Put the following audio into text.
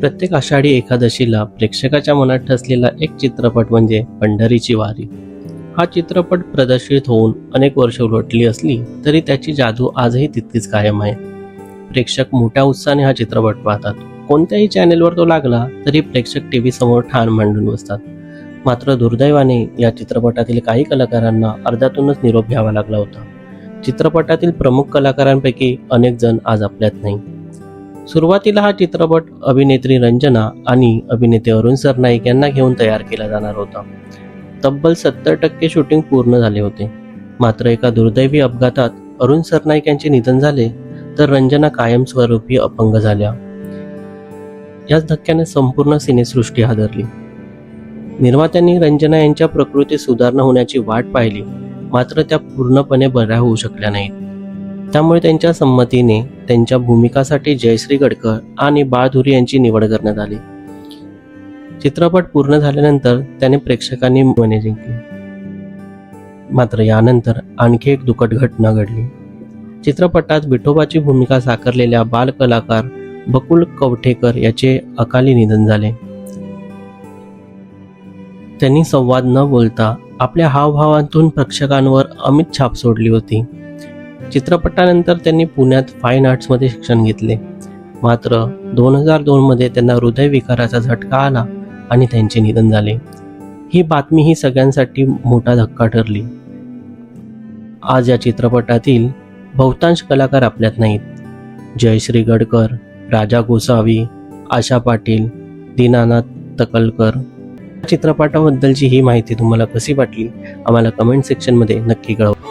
प्रत्येक आषाढी एकादशीला प्रेक्षकाच्या मनात ठसलेला एक चित्रपट म्हणजे पंढरीची वारी. हा चित्रपट प्रदर्शित होऊन अनेक वर्ष उलटली असली तरी त्याची जादू आजही तितकीच कायम आहे. प्रेक्षक मोठ्या उत्साहाने हा चित्रपट पाहतात. कोणत्याही चॅनेलवर तो लागला तरी प्रेक्षक टी व्ही समोर ठाण मांडून बसतात. मात्र दुर्दैवाने या चित्रपटातील काही कलाकारांना अर्ध्यातूनच निरोप घ्यावा लागला होता. चित्रपटातील प्रमुख कलाकारांपैकी अनेक जण आज आपल्यात नाही. सुरुवातीला हा चित्रपट अभिनेत्री रंजना आणि अभिनेते अरुण सरनाईक यांना घेऊन तयार केला जाणार होता. तब्बल सत्तर टक्के शूटिंग पूर्ण झाले होते. मात्र एका दुर्दैवी अपघातात अरुण सरनाईक यांचे निधन झाले तर रंजना कायमस्वरूपी अपंग झाल्या. याच धक्क्याने संपूर्ण सिनेसृष्टी हादरली. निर्मात्यांनी रंजना यांच्या प्रकृती सुधारणा होण्याची वाट पाहिली मात्र त्या पूर्णपणे बऱ्या होऊ शकल्या नाहीत. त्यामुळे त्यांच्या संमतीने त्यांच्या भूमिकासाठी जयश्री गडकर आणि बाळधुरी यांची निवड करण्यात आली. चित्रपट पूर्ण झाल्यानंतर त्याने प्रेक्षकांनी मने जिंकली मात्र यानंतर आणखी एक दुखट घटना घडली. चित्रपटात विठोबाची भूमिका साकारलेल्या बालकलाकार बकुल कवठेकर याचे अकाली निधन झाले. त्यांनी संवाद न बोलता आपल्या हावभावांतून प्रेक्षकांवर अमित छाप सोडली होती. चित्रपटानंतर त्यांनी पुण्यात फाईन आर्ट्समध्ये शिक्षण घेतले. मात्र दोन हजार दोनमध्ये त्यांना हृदयविकाराचा झटका आला आणि त्यांचे निधन झाले. ही बातमी ही सगळ्यांसाठी मोठा धक्का ठरली. आज या चित्रपटातील बहुतांश कलाकार आपल्यात नाहीत. जयश्री गडकर राजा गोसावी आशा पाटील दीनानाथ तकलकर. चित्रपटाबद्दलची ही माहिती तुम्हाला कशी वाटली? आम्हाला कमेंट सेक्शनमध्ये नक्की कळवा.